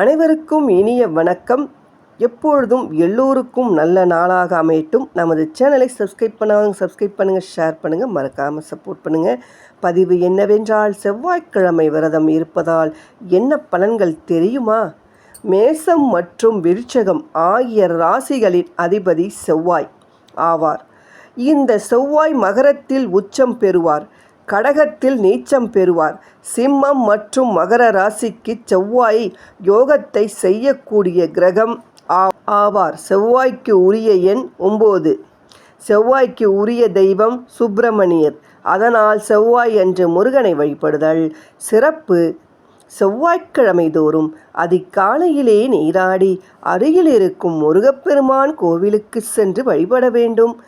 அனைவருக்கும் இனிய வணக்கம். எப்பொழுதும் எல்லோருக்கும் நல்ல நாளாக அமையட்டும். நமது சேனலை சப்ஸ்கிரைப் பண்ணாங்க சப்ஸ்கிரைப் பண்ணுங்கள் ஷேர் பண்ணுங்கள் மறக்காமல் சப்போர்ட் பண்ணுங்கள் பதிவு என்னவென்றால் செவ்வாய்க்கிழமை விரதம் இருப்பதால் என்ன பலன்கள் தெரியுமா? மேசம் மற்றும் விருச்சகம் ஆகிய ராசிகளின் அதிபதி செவ்வாய் ஆவார். இந்த செவ்வாய் மகரத்தில் உச்சம் பெறுவார். கடகத்தில் நீச்சம் பெறுவார். சிம்மம் மற்றும் மகர ராசிக்கு செவ்வாய் யோகத்தை செய்யக்கூடிய கிரகம் ஆவார். செவ்வாய்க்கு உரிய எண் ஒம்பது. செவ்வாய்க்கு உரிய தெய்வம் சுப்பிரமணியர். அதனால் செவ்வாய் என்று முருகனை வழிபடுதல். சிறப்பு. செவ்வாய்க்கிழமை தோறும் அதிகாலையிலே நீராடி அருகில் இருக்கும் முருகப்பெருமான் கோவிலுக்கு சென்று வழிபட வேண்டும்.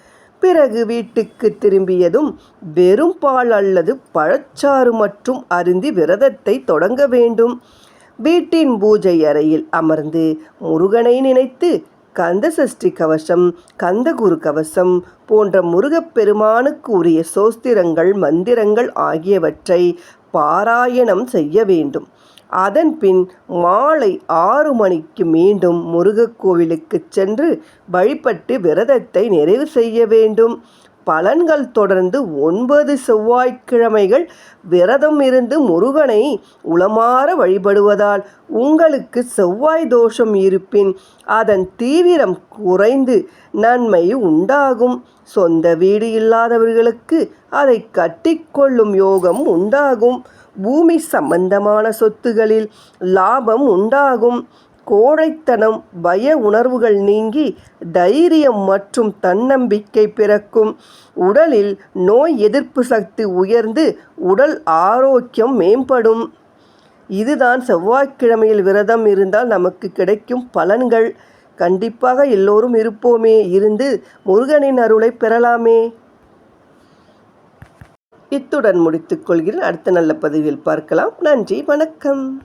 பிறகு வீட்டுக்கு திரும்பியதும் வெறும் பால் அல்லது பழச்சாறு மற்றும் அருந்தி விரதத்தை தொடங்க வேண்டும். வீட்டின் பூஜை அறையில் அமர்ந்து முருகனை நினைத்து கந்த சஷ்டி கவசம் கந்தகுரு கவசம் போன்ற முருகப்பெருமானுக்கு உரிய சோஸ்திரங்கள் மந்திரங்கள் ஆகியவற்றை பாராயணம் செய்ய வேண்டும். அதன்பின் மாலை ஆறு மணிக்கு மீண்டும் முருகக் கோவிலுக்கு சென்று வழிபட்டு விரதத்தை நிறைவு செய்ய வேண்டும். பலன்கள் தொடர்ந்து ஒன்பது செவ்வாய்க்கிழமைகள் விரதம் இருந்து முருகனை உளமாற வழிபடுவதால் உங்களுக்கு செவ்வாய் தோஷம் இருப்பின் அதன் தீவிரம் குறைந்து நன்மை உண்டாகும். சொந்த வீடு இல்லாதவர்களுக்கு அதை கட்டிக்கொள்ளும் யோகம் உண்டாகும். பூமி சம்பந்தமான சொத்துகளில் லாபம் உண்டாகும். கோழைத்தனம் பய உணர்வுகள் நீங்கி தைரியம் மற்றும் தன்னம்பிக்கை பிறக்கும். உடலில் நோய் எதிர்ப்பு சக்தி உயர்ந்து உடல் ஆரோக்கியம் மேம்படும். இதுதான் செவ்வாய்க்கிழமையில் விரதம் இருந்தால் நமக்கு கிடைக்கும் பலன்கள். கண்டிப்பாக எல்லோரும் இருப்போமே இருந்து முருகனின் அருளை பெறலாமே. இத்துடன் முடித்துக்கொள்கிறேன் அடுத்த நல்ல பதிவில் பார்க்கலாம். நன்றி வணக்கம்.